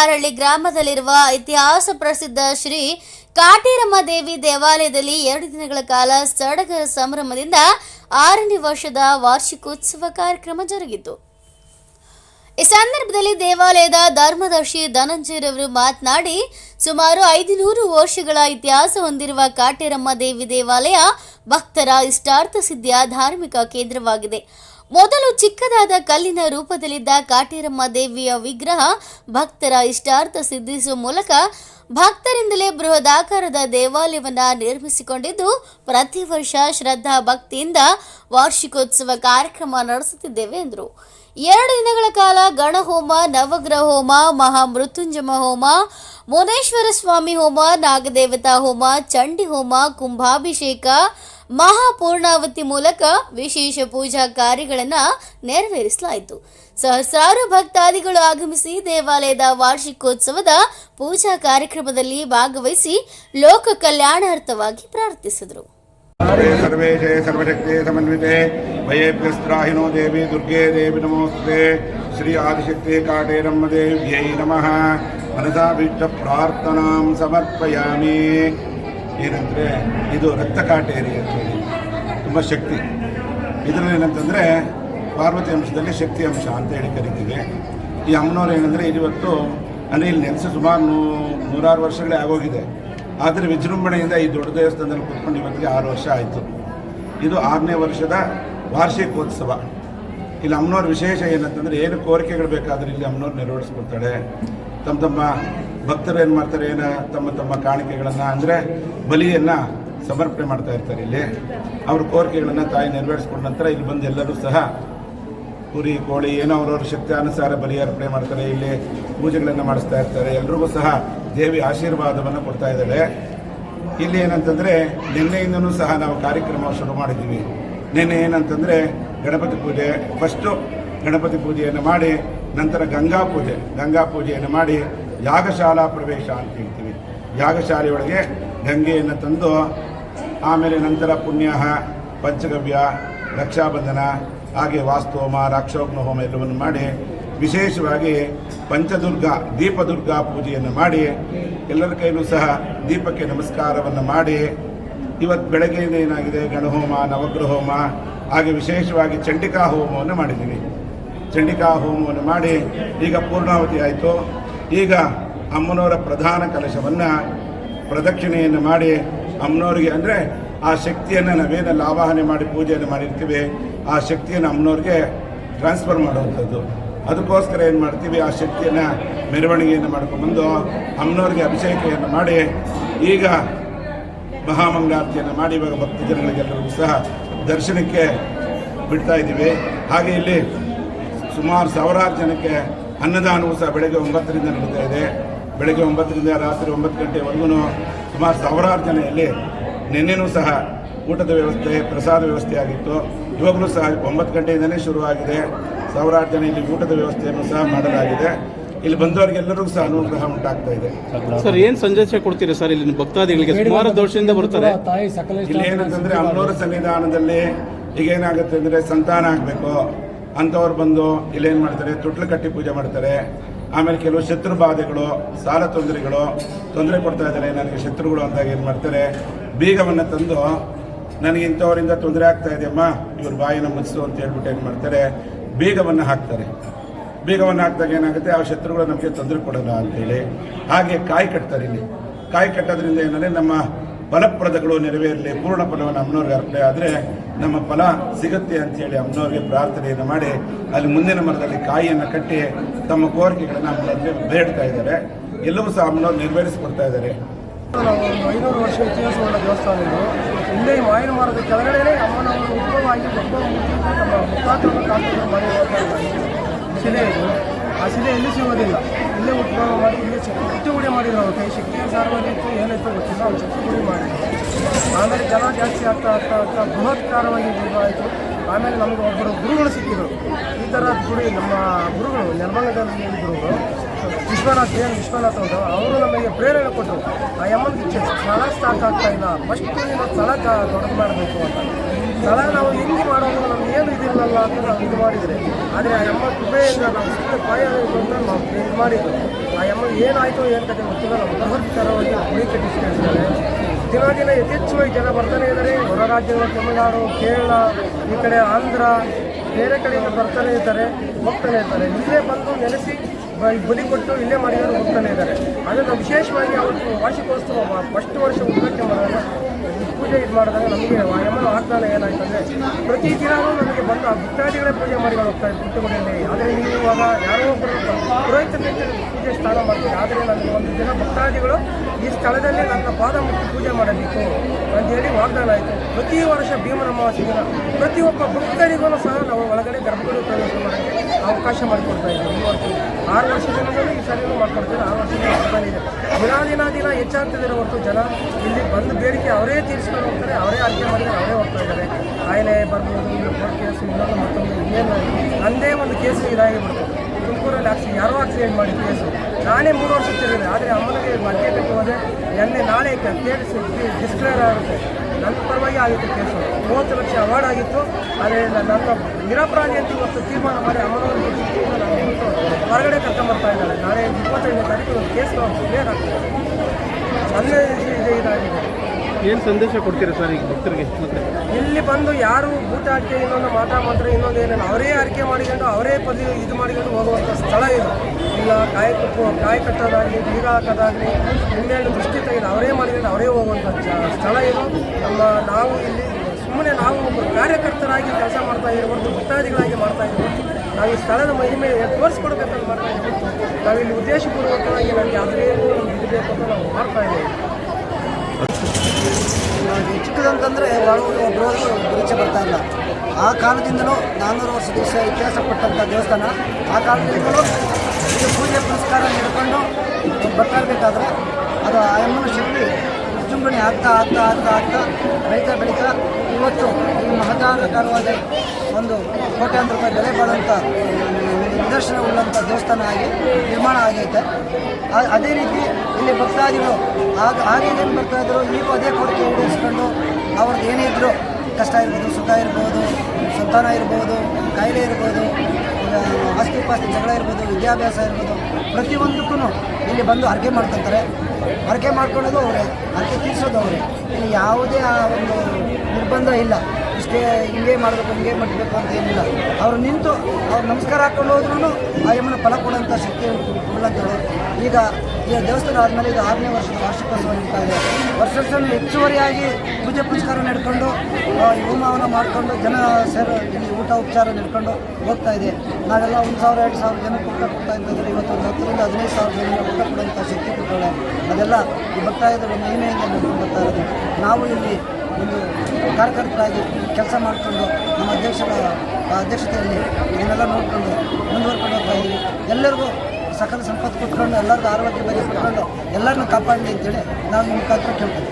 ಆರಳ್ಳಿ ಗ್ರಾಮದಲ್ಲಿರುವ ಇತಿಹಾಸ ಪ್ರಸಿದ್ಧ ಶ್ರೀ ಕಾಟೇರಮ್ಮ ದೇವಿ ದೇವಾಲಯದಲ್ಲಿ ಎರಡು ದಿನಗಳ ಕಾಲ ಸಡಗರ ಸಂಭ್ರಮದಿಂದ ಆರನೇ ವರ್ಷದ ವಾರ್ಷಿಕೋತ್ಸವ ಕಾರ್ಯಕ್ರಮ ಜರುಗಿತು. ಈ ಸಂದರ್ಭದಲ್ಲಿ ದೇವಾಲಯದ ಧರ್ಮದರ್ಶಿ ಧನಂಜಯರವರು ಮಾತನಾಡಿ, ಸುಮಾರು ಐದುನೂರು ವರ್ಷಗಳ ಇತಿಹಾಸ ಹೊಂದಿರುವ ಕಾಟೇರಮ್ಮ ದೇವಿ ದೇವಾಲಯ ಭಕ್ತರ ಇಷ್ಟಾರ್ಥ ಸಿದ್ಧಿಯ ಧಾರ್ಮಿಕ ಕೇಂದ್ರವಾಗಿದೆ. ಮೊದಲು ಚಿಕ್ಕದಾದ ಕಲ್ಲಿನ ರೂಪದಲ್ಲಿದ್ದ ಕಾಟೇರಮ್ಮ ದೇವಿಯ ವಿಗ್ರಹ ಭಕ್ತರ ಇಷ್ಟಾರ್ಥ ಸಿದ್ಧಿಸುವ ಮೂಲಕ ಭಕ್ತರಿಂದಲೇ ಬೃಹದಾಕಾರದ ದೇವಾಲಯವನ್ನ ನಿರ್ಮಿಸಿಕೊಂಡಿದ್ದು, ಪ್ರತಿ ವರ್ಷ ಶ್ರದ್ಧಾ ಭಕ್ತಿಯಿಂದ ವಾರ್ಷಿಕೋತ್ಸವ ಕಾರ್ಯಕ್ರಮ ನಡೆಸುತ್ತಿದ್ದೇವೆ ಎಂದರು. ಎರಡು ದಿನಗಳ ಕಾಲ ಗಣಹೋಮ ನವಗ್ರಹ ಹೋಮ ಮಹಾಮೃತ್ಯುಂಜಮ ಹೋಮ, ಮುನೇಶ್ವರ ಸ್ವಾಮಿ ಹೋಮ, ನಾಗದೇವತಾ ಹೋಮ, ಚಂಡಿ ಹೋಮ, ಕುಂಭಾಭಿಷೇಕ ಮಹಾಪೂರ್ಣಾವತಿ ಮೂಲಕ ವಿಶೇಷ ಪೂಜಾ ಕಾರ್ಯಗಳನ್ನು ನೆರವೇರಿಸಲಾಯಿತು. ಸಹಸ್ರಾರು ಭಕ್ತಾದಿಗಳು ಆಗಮಿಸಿ ದೇವಾಲಯದ ವಾರ್ಷಿಕೋತ್ಸವದ ಪೂಜಾ ಕಾರ್ಯಕ್ರಮದಲ್ಲಿ ಭಾಗವಹಿಸಿ ಲೋಕ ಕಲ್ಯಾಣಾರ್ಥವಾಗಿ ಪ್ರಾರ್ಥಿಸಿದರು. ಸರ್ವೇ ಜಯ ಸರ್ವಶಕ್ತಿ ಸಮನ್ವಿತೆ. ಭಯೇಭ್ಯಸ್ತ್ರಾಹಿನೋ ದೇವಿ ದುರ್ಗೇ ದೇವಿ ನಮೋಸ್ತೆ ಶ್ರೀ ಆದಿಶಕ್ತಿ ಕಾಟೆ ನಮ್ಮ ದೇವ್ಯೈ ನಮಃ. ಮನಸಾಭೀಷ್ಟ ಪ್ರಾರ್ಥನಾಂ ಸಮರ್ಪಯಾಮಿ. ಏನಂದರೆ ಇದು ರಕ್ತ ಕಾಟೇರಿ ಅಂತ ಹೇಳಿ. ತುಂಬ ಶಕ್ತಿ. ಇದರಲ್ಲಿ ಏನಂತಂದರೆ ಪಾರ್ವತಿ ಅಂಶದಲ್ಲಿ ಶಕ್ತಿ ಅಂಶ ಅಂತ ಹೇಳಿ ಕರಿತೀವಿ. ಈ ಅಮ್ಮನವ್ರು ಏನಂದರೆ ಇವತ್ತು ಅಂದರೆ ಇಲ್ಲಿ ನೆಲೆಸಿ ಸುಮಾರು ನೂ, ನೂರಾರು ವರ್ಷಗಳೇ ಆಗೋಗಿದೆ. ಆದರೆ ವಿಜೃಂಭಣೆಯಿಂದ ಈ ದೊಡ್ಡ ದೇವಸ್ಥಾನದಲ್ಲಿ ಕೂತ್ಕೊಂಡು ಇವತ್ತಿಗೆ ಆರು ವರ್ಷ ಆಯಿತು. ಇದು ಆರನೇ ವರ್ಷದ ವಾರ್ಷಿಕೋತ್ಸವ. ಇಲ್ಲಿ ಅಮ್ಮನವ್ರ ವಿಶೇಷ ಏನಂತಂದರೆ ಏನು ಕೋರಿಕೆಗಳು ಬೇಕಾದರೆ ಇಲ್ಲಿ ಅಮ್ಮನವ್ರು ನೆರವೇರಿಸ್ಕೊಳ್ತಾಳೆ ತಮ್ಮ ತಮ್ಮ ಭಕ್ತರು ಏನು ಮಾಡ್ತಾರೆ? ಏನ ತಮ್ಮ ತಮ್ಮ ಕಾಣಿಕೆಗಳನ್ನು ಅಂದರೆ ಬಲಿಯನ್ನು ಸಮರ್ಪಣೆ ಮಾಡ್ತಾ ಇರ್ತಾರೆ ಇಲ್ಲಿ. ಅವ್ರ ಕೋರಿಕೆಗಳನ್ನು ತಾಯಿ ನೆರವೇರಿಸ್ಕೊಂಡ ನಂತರ ಇಲ್ಲಿ ಬಂದು ಎಲ್ಲರೂ ಸಹ ಕುರಿ ಕೋಳಿ, ಏನೋ ಅವ್ರವ್ರ ಶಕ್ತಿ ಅನುಸಾರ ಬಲಿ ಅರ್ಪಣೆ ಮಾಡ್ತಾರೆ. ಇಲ್ಲಿ ಪೂಜೆಗಳನ್ನು ಮಾಡಿಸ್ತಾ ಇರ್ತಾರೆ. ಎಲ್ರಿಗೂ ಸಹ ದೇವಿ ಆಶೀರ್ವಾದವನ್ನು ಕೊಡ್ತಾ ಇದ್ದಾಳೆ. ಇಲ್ಲಿ ಏನಂತಂದರೆ, ನಿನ್ನೆಯಿಂದನೂ ಸಹ ನಾವು ಕಾರ್ಯಕ್ರಮ ಶುರು ಮಾಡಿದ್ದೀವಿ. ನಿನ್ನೆ ಏನಂತಂದರೆ, ಗಣಪತಿ ಪೂಜೆ ಫಸ್ಟು ಗಣಪತಿ ಪೂಜೆಯನ್ನು ಮಾಡಿ, ನಂತರ ಗಂಗಾ ಪೂಜೆ, ಗಂಗಾ ಪೂಜೆಯನ್ನು ಮಾಡಿ ಯಾಗಶಾಲಾ ಪ್ರವೇಶ ಅಂತ ಹೇಳ್ತೀವಿ. ಯಾಗಶಾಲೆಯೊಳಗೆ ಗಂಗೆಯನ್ನು ತಂದು ಆಮೇಲೆ ನಂತರ ಪುಣ್ಯ ಪಂಚಗವ್ಯ, ರಕ್ಷಾಬಂಧನ, ಹಾಗೆ ವಾಸ್ತೋಮ, ರಾಕ್ಷೋಗ್ನ ಹೋಮ ಎಲ್ಲವನ್ನು ಮಾಡಿ ವಿಶೇಷವಾಗಿ ಪಂಚದುರ್ಗ, ದೀಪದುರ್ಗ ಪೂಜೆಯನ್ನು ಮಾಡಿ ಎಲ್ಲರ ಕೈಲೂ ಸಹ ದೀಪಕ್ಕೆ ನಮಸ್ಕಾರವನ್ನು ಮಾಡಿ ಇವತ್ತು ಬೆಳಗ್ಗೆಯಿಂದ ಏನಾಗಿದೆ? ಗಣಹೋಮ ನವಗ್ರಹ ಹೋಮ ಹಾಗೆ ವಿಶೇಷವಾಗಿ ಚಂಡಿಕಾ ಹೋಮವನ್ನು ಮಾಡಿದ್ದೀವಿ. ಚಂಡಿಕಾ ಹೋಮವನ್ನು ಮಾಡಿ ಈಗ ಪೂರ್ಣಾವತಿ ಆಯಿತು. ಈಗ ಅಮ್ಮನವರ ಪ್ರಧಾನ ಕಲಶವನ್ನು ಪ್ರದಕ್ಷಿಣೆಯನ್ನು ಮಾಡಿ ಅಮ್ಮನವರಿಗೆ ಅಂದರೆ ಆ ಶಕ್ತಿಯನ್ನು ನಾವೇನಲ್ಲಿ ಆವಾಹನೆ ಮಾಡಿ ಪೂಜೆಯನ್ನು ಮಾಡಿರ್ತೀವಿ, ಆ ಶಕ್ತಿಯನ್ನು ಅಮ್ಮನವ್ರಿಗೆ ಟ್ರಾನ್ಸ್ಫರ್ ಮಾಡುವಂಥದ್ದು. ಅದಕ್ಕೋಸ್ಕರ ಏನು ಮಾಡ್ತೀವಿ, ಆ ಶಕ್ತಿಯನ್ನು ಮೆರವಣಿಗೆಯನ್ನು ಮಾಡ್ಕೊಂಡ್ಬಂದು ಅಮ್ಮನವ್ರಿಗೆ ಅಭಿಷೇಕೆಯನ್ನು ಮಾಡಿ, ಈಗ ಮಹಾಮಂಗಳಾರತಿಯನ್ನು ಮಾಡಿ ಇವಾಗ ಭಕ್ತ ಜನಗಳಿಗೆಲ್ಲರಿಗೂ ಸಹ ದರ್ಶನಕ್ಕೆ ಬಿಡ್ತಾ ಇದ್ದೀವಿ. ಹಾಗೆ ಇಲ್ಲಿ ಸುಮಾರು ಸಾವಿರಾರು ಜನಕ್ಕೆ ಅನ್ನದಾನವೂ ಸಹ ಬೆಳಗ್ಗೆ ಒಂಬತ್ತರಿಂದ ನಡೀತಾ ಇದೆ. ಬೆಳಗ್ಗೆ ಒಂಬತ್ತರಿಂದ ರಾತ್ರಿ ಒಂಬತ್ತು ಗಂಟೆವರೆಗೂ ಸುಮಾರು ಸಾವಿರಾರು ಜನ ಇಲ್ಲಿ ನಿನ್ನೆನೂ ಸಹ ಊಟದ ವ್ಯವಸ್ಥೆ ಪ್ರಸಾದ ವ್ಯವಸ್ಥೆ ಆಗಿತ್ತು. ಇವಾಗಲೂ ಸಹ ಒಂಬತ್ತು ಗಂಟೆಯಿಂದಲೇ ಶುರುವಾಗಿದೆ. ಸಾವಿರಾರು ಜನ ಇಲ್ಲಿ ಊಟದ ವ್ಯವಸ್ಥೆಯನ್ನು ಸಹ ಮಾಡಲಾಗಿದೆ. ಇಲ್ಲಿ ಬಂದವರಿಗೆಲ್ಲರಿಗೂ ಸಹ ಅನುಗ್ರಹ ಉಂಟಾಗ್ತಾ ಇದೆ. ಸರ್ ಏನು ಸಂದೇಶ ಕೊಡ್ತೀರಾ ಸರ್ ಇಲ್ಲಿ ಭಕ್ತಾದಿಗಳಿಗೆ? ಸುಮಾರು ದೋಷದಿಂದ ಬರ್ತಾರೆ. ಇಲ್ಲಿ ಏನಂತಂದ್ರೆ ಅಮ್ಮನವರ ಸನ್ನಿಧಾನದಲ್ಲಿ ಈಗ ಏನಾಗುತ್ತೆ ಅಂದ್ರೆ ಸಂತಾನ ಆಗಬೇಕು. ಅಂಥವ್ರು ಬಂದು ಇಲ್ಲೇನು ಮಾಡ್ತಾರೆ, ತೊಟ್ಲು ಕಟ್ಟಿ ಪೂಜೆ ಮಾಡ್ತಾರೆ. ಆಮೇಲೆ ಕೆಲವು ಶತ್ರು ಬಾಧೆಗಳು, ಸಾಲ ತೊಂದರೆಗಳು, ತೊಂದರೆ ಕೊಡ್ತಾ ಇದ್ದಾರೆ. ನನಗೆ ಶತ್ರುಗಳು ಅಂದಾಗ ಏನು ಮಾಡ್ತಾರೆ, ಬೀಗವನ್ನು ತಂದು, ನನಗೆ ಇಂಥವರಿಂದ ತೊಂದರೆ ಆಗ್ತಾ ಇದೆಯಮ್ಮ ಇವ್ರ ಬಾಯಿನ ಮುಚ್ಚಿಸು ಅಂತ ಹೇಳ್ಬಿಟ್ಟು ಏನು ಮಾಡ್ತಾರೆ, ಬೀಗವನ್ನು ಹಾಕ್ತಾರೆ. ಬೀಗವನ್ನು ಹಾಕಿದಾಗ ಏನಾಗುತ್ತೆ, ಆ ಶತ್ರುಗಳು ನಮಗೆ ತೊಂದರೆ ಕೊಡಲ್ಲ ಅಂತೇಳಿ. ಹಾಗೆ ಕಾಯಿ ಕಟ್ತಾರೆ ಇಲ್ಲಿ. ಕಾಯಿ ಕಟ್ಟೋದ್ರಿಂದ ಏನಂದರೆ, ನಮ್ಮ ಫಲಪ್ರದಗಳು ನೆರವೇರಲಿ, ಪೂರ್ಣ ಫಲವನ್ನು ಅಮ್ಮನವ್ರಿಗೆ ಅರ್ಪಣೆ. ಆದರೆ ನಮ್ಮ ಫಲ ಸಿಗುತ್ತೆ ಅಂತೇಳಿ ಅಮ್ಮನವ್ರಿಗೆ ಪ್ರಾರ್ಥನೆಯನ್ನು ಮಾಡಿ, ಅಲ್ಲಿ ಮುಂದಿನ ಮರದಲ್ಲಿ ಕಾಯಿಯನ್ನು ಕಟ್ಟಿ ತಮ್ಮ ಕೋರಿಕೆಗಳನ್ನು ಅಮ್ಮನವ್ರಿಗೆ ಬೇಡ್ತಾ ಇದ್ದಾರೆ. ಎಲ್ಲವೂ ಸಹ ಅಮ್ಮನವ್ರು ನೆರವೇರಿಸಿಕೊಡ್ತಾ ಇದ್ದಾರೆ. ಐನೂರು ವರ್ಷ ಇತಿಹಾಸವುಳ್ಳ ದೇವಸ್ಥಾನ ಇದು. ಈ ಮಾವಿನ ಮರದ ಕೆಳಗಡೆ ಅಮ್ಮನವರು ಉತ್ತಮವಾಗಿ ನಮ್ಮ ಶಿಲೆ ಇದು. ಶಿಲೆ ಎಲ್ಲಿ ಸಿಗೋದಿಲ್ಲ. ಇಲ್ಲೇ ಉದ್ಭವ ಮಾಡಿ, ಇಲ್ಲೇ ಉಡಿ ಮಾಡಿದ್ರು ಅವ್ರ ಕೈ ಶಕ್ತಿ ಸಾರ್ವಜನಿಕ ಏನಾಯ್ತು ಗೊತ್ತಿಲ್ಲ, ಅವ್ರು ಉಡಿ ಮಾಡಿದ್ರು. ಆಮೇಲೆ ಜನ ಜಾಸ್ತಿ ಆಗ್ತಾ ಆಗ್ತಾ ಆಗ್ತಾ ಬೃಹತ್ಕಾರವಾಗಿ ಆಯಿತು ಆಮೇಲೆ ನಮಗೆ ಒಬ್ಬರು ಗುರುಗಳು ಸಿಕ್ಕಿದ್ರು. ಈ ಥರ ಗುಡಿ, ನಮ್ಮ ಗುರುಗಳು ನಿರ್ಮಲದಲ್ಲಿ ಗುರುಗಳು, ವಿಶ್ವನಾಥ್ ಏನು ವಿಶ್ವನಾಥ್ ಅವರು ಅವರು ನಮಗೆ ಪ್ರೇರಣೆ ಕೊಟ್ಟರು. ಆ ಯಮ್ಮನಿಗೆ ಸ್ಥಳ ಸ್ಟಾರ್ಟ್ ಆಗ್ತಾ ಇಲ್ಲ. ಫಸ್ಟ್ ಇವತ್ತು ಸ್ಥಳ ದೊಡ್ಡದು ಮಾಡಬೇಕು ಅಂತ. ಸ್ಥಳ ನಾವು ಹೆಂಗೆ ಮಾಡೋದು ನಮ್ಗೆ ಏನು ಇದಿಲ್ಲಲ್ಲ ಅಂತ ನಾವು ಇದು ಮಾಡಿದರೆ. ಆದರೆ ಆ ಎಮ್ಮ ಕೃಪೆಯಿಂದ ನಾವು ಸುಮ್ಮನೆ ಪಾಯ ಅಂತ ನಾವು ಇದು ಮಾಡಿದ್ದು? ಆ ಎಮ್ಮ ಏನಾಯಿತು ಏನು ಕತೆ ಗೊತ್ತಿಲ್ಲ ನಮ್ಮ ಬೃಹತ್ತರವಾಗಿ ಗುಡಿ ಕಟ್ಟಿಸ್ಕೊಂಡಿದ್ದಾರೆ. ದಿನ ದಿನ ಯಥೇಚ್ಛವಾಗಿ ಜನ ಬರ್ತಾನೆ ಇದ್ದಾರೆ. ಹೊರ ರಾಜ್ಯಗಳು, ತಮಿಳುನಾಡು, ಕೇರಳ, ಈ ಕಡೆ ಆಂಧ್ರ, ಬೇರೆ ಕಡೆಯಿಂದ ಬರ್ತಾನೆ ಇದ್ದಾರೆ, ಹೋಗ್ತಾನೆ ಇದ್ದಾರೆ. ಇಲ್ಲೇ ಬಂದು ನೆಲೆಸಿ ಬ- ಬಲಿ ಕೊಟ್ಟು ಇಲ್ಲೇ ಮಾಡಿದ್ರು ಹೋಗ್ತಾನೆ ಇದ್ದಾರೆ. ಅದನ್ನು ವಿಶೇಷವಾಗಿ ಅವತ್ತು ವಾರ್ಷಿಕೋತ್ಸವ ಫಸ್ಟ್ ವರ್ಷ ಉದ್ಘಾಟನೆ ಮಾಡಿದಾಗ ಪೂಜೆ ಇದು ಮಾಡಿದಾಗ ನಮಗೆ ಯಮನ ವಾಗ್ದಾನ ಏನಾಯ್ತಂದ್ರೆ ಪ್ರತಿ ದಿನವೂ ನಮಗೆ ಬಂದು ಭಕ್ತಾದಿಗಳೇ ಪೂಜೆ ಮಾಡಿಕೊಂಡು ಹೋಗ್ತಾ ಇದ್ರು ಪುಟ್ಟಗುಡಿಯಲ್ಲಿ ಆದರೆ ಇವಾಗ ಯಾರೋ ಒಬ್ಬರು ಪುರೋಹಿತರಿಂದ ಪೂಜೆ ಸ್ಥಾನ ಮಾಡ್ತೀವಿ ಆದರೆ ನನಗೆ ಒಂದು ದಿನ ಭಕ್ತಾದಿಗಳು ಈ ಸ್ಥಳದಲ್ಲಿ ನನ್ನ ಪಾದ ಮುಟ್ಟಿ ಪೂಜೆ ಮಾಡಬೇಕು ಅಂತೇಳಿ ವಾಗ್ದಾನ ಆಯಿತು. ಪ್ರತಿ ವರ್ಷ ಭೀಮನ ಅಮಾವಾಸ್ಯೆ ದಿನ ಪ್ರತಿಯೊಬ್ಬ ಭಕ್ತರಿಗೂ ಸಹ ನಾವು ಒಳಗಡೆ ಗರ್ಭಗುಡಿ ಪ್ರವೇಶ ಮಾಡೋಕ್ಕೆ ಅವಕಾಶ ಮಾಡಿಕೊಡ್ತಾ ಇದ್ದೀವಿ. ಈ ವರ್ಷ ಆರು ವರ್ಷದಿಂದಲೂ ಈ ಸಲೂ ಮಾಡ್ಕೊಡ್ತೀವಿ. ಆರು ವರ್ಷದಿಂದ ಇದೆ. ದಿನ ದಿನ ದಿನ ಹೆಚ್ಚಾಗ್ತಿದ್ದಾರೆ ಹೊರತು ಜನ ಇಲ್ಲಿ ಬಂದು ಬೇಡಿಕೆ ಅವರೇ ತೀರಿಸ್ಕೊಂಡು ಹೋಗ್ತಾರೆ. ಅವರೇ ಆಯ್ಕೆ ಮಾಡಿ ಅವರೇ ಹೋಗ್ತಾ ಇದ್ದಾರೆ. ಕಾಯಿಲೆ ಬರ್ಬೋದು ಕೇಸು, ಇನ್ನೊಂದು ಮತ್ತೊಂದು ಇನ್ನೇನು ಅಂದೇ ಒಂದು ಕೇಸು ಇದಾಗಿಬಿಡ್ತು. ತುಮಕೂರಲ್ಲಿ ಆಕ್ಸಿ ಯಾರೋ ಆಕ್ಸಿಡೆಂಟ್ ಮಾಡಿ ಕೇಸು. ನಾನೇ ಮೂರು ವರ್ಷ ತಿರುಗಿದೆ, ಆದರೆ ಅಮ್ಮನಿಗೆ ಮಧ್ಯೆ ಹೋದರೆ ಹೋದೆ. ನಿನ್ನೆ ನಾಳೆ ಕೇಸ್ ಡಿಸ್ಕ್ಲೇರ್ ಆಗುತ್ತೆ. ನನ್ನ ಪರವಾಗಿ ಆಗಿತ್ತು ಕೇಸು. ಮೂವತ್ತು ಲಕ್ಷ ಅವಾರ್ಡ್ ಆಗಿತ್ತು. ಆದರೆ ನನ್ನ ನಿರಪರಾಧಿ ಅಂತ ಇವತ್ತು ತೀರ್ಮಾನ ಮಾಡಿ ಅಮ್ಮನವರು ಹೊರಗಡೆ ಕರ್ಕೊಂಬರ್ತಾ ಇದ್ದಾರೆ. ನಾಳೆ ಇಪ್ಪತ್ತೈದನೇ ತಾರೀಕು ಕೇಸ್ ಕ್ಲಿಯರ್ ಆಗ್ತದೆ ಇದೆ ಇದಾಗಿದೆ. ಏನು ಸಂದೇಶ ಕೊಡ್ತೀರಾ ಸರ್ ಈಗ ಭಕ್ತರಿಗೆ? ಇಲ್ಲಿ ಬಂದು ಯಾರು ಊಟ ಹಾಕಿ ಇನ್ನೊಂದು ಮಾಟ ಮಾತ್ರ, ಇನ್ನೊಂದು ಏನೇನು, ಅವರೇ ಆರಿಕೆ ಮಾಡಿಕೊಂಡು, ಅವರೇ ಪದಿ, ಇದು ಮಾಡಿಕೊಂಡು ಹೋಗುವಂಥ ಸ್ಥಳ ಇದು. ಇಲ್ಲ, ಕಾಯಿ ಕಪ್ಪು, ಕಾಯಿ ಕಟ್ಟೋದಾಗಲಿ, ಬೀಗ ಹಾಕೋದಾಗಲಿ ಇನ್ನೇನು ದೃಷ್ಟಿ ತೆಗೆದು ಅವರೇ ಮಾಡಿಕೊಂಡು ಅವರೇ ಹೋಗುವಂಥ ಸ್ಥಳ ಇದು. ನಮ್ಮ ನಾವು ಇಲ್ಲಿ ಸುಮ್ಮನೆ ನಾವು ಒಬ್ಬರು ಕಾರ್ಯಕರ್ತರಾಗಿ ಕೆಲಸ ಮಾಡ್ತಾ ಇರ್ಬೋದು, ಭಕ್ತಾದಿಗಳಾಗಿ ಮಾಡ್ತಾ ಇರ್ಬೋದು. ನಾವು ಈ ಸ್ಥಳದ ಮಹಿಮೆ ತೋರಿಸ್ಕೊಡ್ಬೇಕಂತ ಮಾಡ್ತಾ ಇರ್ಬೋದು ನಾವಿಲ್ಲಿ ಉದ್ದೇಶಪೂರ್ವಕವಾಗಿ ನಮಗೆ ಯಾವುದೇ ಇರಬೇಕು ಅಂತ ನಾವು ಮಾಡ್ತಾ ಇದ್ದೀವಿ. ಚಿಕ್ಕದಂತಂದರೆ ಒಳಗೆ ಒಬ್ಬರು ಪರಿಚಯ ಬರ್ತಾ ಇಲ್ಲ. ಆ ಕಾಲದಿಂದಲೂ ನಾನ್ನೂರು ವರ್ಷ ಇತಿಹಾಸ ಪಟ್ಟಂಥ ದೇವಸ್ಥಾನ. ಆ ಕಾಲದಿಂದಲೂ ಇದು ಪೂಜೆ ಪುರಸ್ಕಾರ ನಡ್ಕೊಂಡು ಬರ್ತಾ ಇರಬೇಕಾದ್ರೆ ಅದು ಆ ಅಮ್ಮನ ಶಕ್ತಿ ವಿಜೃಂಭಣೆ ಆಗ್ತಾ ಆಗ್ತಾ ಆಗ್ತಾ ಆಗ್ತಾ ಬೆಳೀತಾ ಬೆಳೀತಾ ಇವತ್ತು ಈ ಮಹತ್ತಾಕಾರವಾದ ಒಂದು ಕೋಟ್ಯಾಂತರ ರೂಪಾಯಿ ಬೆಲೆ ಬಾಳುವಂಥ ನಿದರ್ಶನ ಉಳ್ಳಂಥ ದೇವಸ್ಥಾನ ಆಗಿ ನಿರ್ಮಾಣ ಆಗೈತೆ. ಅದೇ ರೀತಿ ಇಲ್ಲಿ ಭಕ್ತಾದಿಗಳು ಆಗ ಆಗೇನೇನು ಬರ್ತಾ ಇದ್ರು? ಈಗ ಅದೇ ಕೋರಿಕೆ ಈಡೇರಿಸ್ಕೊಂಡು ಅವ್ರದ್ದು ಏನೇ ಇದ್ರು, ಕಷ್ಟ ಇರ್ಬೋದು, ಸುಖ ಇರ್ಬೋದು, ಸಂತಾನ ಇರ್ಬೋದು, ಕಾಯಿಲೆ ಇರ್ಬೋದು ಆಸ್ತಿ ಪಾಸ್ತಿ ಜಗಳ ಇರ್ಬೋದು, ವಿದ್ಯಾಭ್ಯಾಸ ಇರ್ಬೋದು, ಪ್ರತಿಯೊಂದಕ್ಕೂ ಇಲ್ಲಿ ಬಂದು ಅರ್ಕೆ ಮಾಡ್ಕೊತಾರೆ. ಅರ್ಕೆ ಮಾಡ್ಕೊಳ್ಳೋದು ಅವರೇ ಅರ್ಕೆ ತೀರಿಸೋದು ಅವರೇ. ಇಲ್ಲಿ ಯಾವುದೇ ಆ ಒಂದು ನಿರ್ಬಂಧ ಇಲ್ಲ. ಇಷ್ಟೇ ಹಿಂಗೆ ಮಾಡಬೇಕು ಹಿಂಗೆ ಮಾಡಬೇಕು ಅಂತ ಏನಿಲ್ಲ. ಅವರು ನಿಂತು ಅವ್ರು ನಮಸ್ಕಾರ ಹಾಕ್ಕೊಂಡು ಹೋದ್ರೂ ಆ ಯಮನ ಫಲ ಕೊಡುವಂಥ ಶಕ್ತಿ ಉಳ್ಳಂಥದ್ದು ಈಗ ಈ ದೇವಸ್ಥಾನ ಆದಮೇಲೆ ಇದು ಆರನೇ ವರ್ಷದ ವಾರ್ಷಿಕೋತ್ಸವ ನಡೀತಾ ಇದೆ. ವರ್ಷ ವರ್ಷದಲ್ಲಿ ಹೆಚ್ಚುವರಿಯಾಗಿ ಪೂಜೆ ಪುರಸ್ಕಾರ ನಡ್ಕೊಂಡು ಹೋಮವನ್ನು ಮಾಡಿಕೊಂಡು ಜನ ಸೇರೋ ಇಲ್ಲಿ ಊಟ ಉಪಚಾರ ನಡ್ಕೊಂಡು ಹೋಗ್ತಾ ಇದೆ. ನಾವೆಲ್ಲ ಒಂದು ಸಾವಿರ, ಎರಡು ಸಾವಿರ ಜನಕ್ಕೆ ಊಟ ಕೊಡ್ತಾ ಇದ್ದಾರೆ ಇವತ್ತು ಒಂದು ಹತ್ತರಿಂದ ಹದಿನೈದು ಸಾವಿರ ಜನರಿಗೆ ಊಟ ಕೊಡುವಂಥ ಶಕ್ತಿ ಕೊಟ್ಟವಳೆ ಅದೆಲ್ಲ ಈ ಒಂದು ಮಹಿಮೆಯಿಂದ ನಡ್ಕೊಂಡು ಬರ್ತಾ ಇರೋದು. ನಾವು ಇಲ್ಲಿ ಒಂದು ಕಾರ್ಯಕರ್ತರಾಗಿ ಕೆಲಸ ಮಾಡಿಕೊಂಡು ನಮ್ಮ ಅಧ್ಯಕ್ಷರ, ಅಧ್ಯಕ್ಷತೆಯಲ್ಲಿ ಇದನ್ನೆಲ್ಲ ನೋಡಿಕೊಂಡು ಮುಂದುವರ್ಕೊಂಡು ಹೋಗ್ತಾ ಇದ್ದೀವಿ. ಎಲ್ಲರಿಗೂ ಸಕಲ ಸಂಪತ್ತು ಕೊಟ್ಕೊಂಡು, ಎಲ್ಲರಿಗೂ ಆರೋಗ್ಯ ಬಗ್ಗೆ ಕೊಟ್ಕೊಂಡು ಎಲ್ಲರನ್ನೂ ಕಾಪಾಡಲಿ ಅಂತೇಳಿ ನಾವು ನಿಮ್ಮ ಮುಖಾಂತರ ಕೇಳ್ತೀವಿ